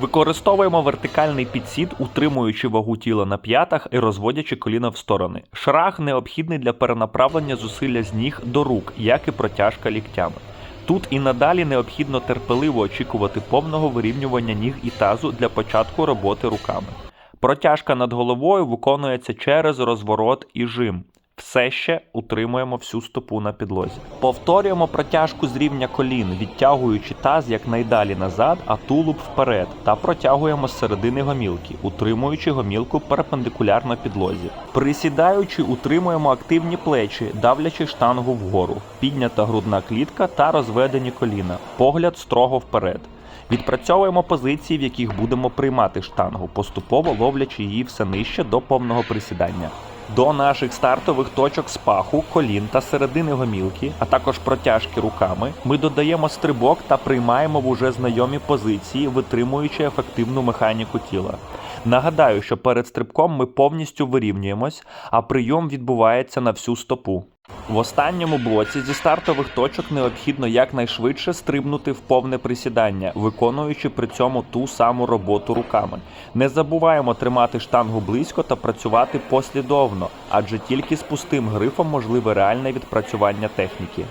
Використовуємо вертикальний підсід, утримуючи вагу тіла на п'ятах і розводячи коліна в сторони. Шраг необхідний для перенаправлення зусилля з ніг до рук, як і протяжка ліктями. Тут і надалі необхідно терпеливо очікувати повного вирівнювання ніг і тазу для початку роботи руками. Протяжка над головою виконується через розворот і жим. Все ще утримуємо всю стопу на підлозі. Повторюємо протяжку з рівня колін, відтягуючи таз якнайдалі назад, а тулуб вперед, та протягуємо з середини гомілки, утримуючи гомілку перпендикулярно підлозі. Присідаючи, утримуємо активні плечі, давлячи штангу вгору, піднята грудна клітка та розведені коліна, погляд строго вперед. Відпрацьовуємо позиції, в яких будемо приймати штангу, поступово ловлячи її все нижче до повного присідання. До наших стартових точок спаху, колін та середини гомілки, а також протяжки руками, ми додаємо стрибок та приймаємо в уже знайомі позиції, витримуючи ефективну механіку тіла. Нагадаю, що перед стрибком ми повністю вирівнюємось, а прийом відбувається на всю стопу. В останньому блоці зі стартових точок необхідно якнайшвидше стрибнути в повне присідання, виконуючи при цьому ту саму роботу руками. Не забуваємо тримати штангу близько та працювати послідовно, адже тільки з пустим грифом можливе реальне відпрацювання техніки.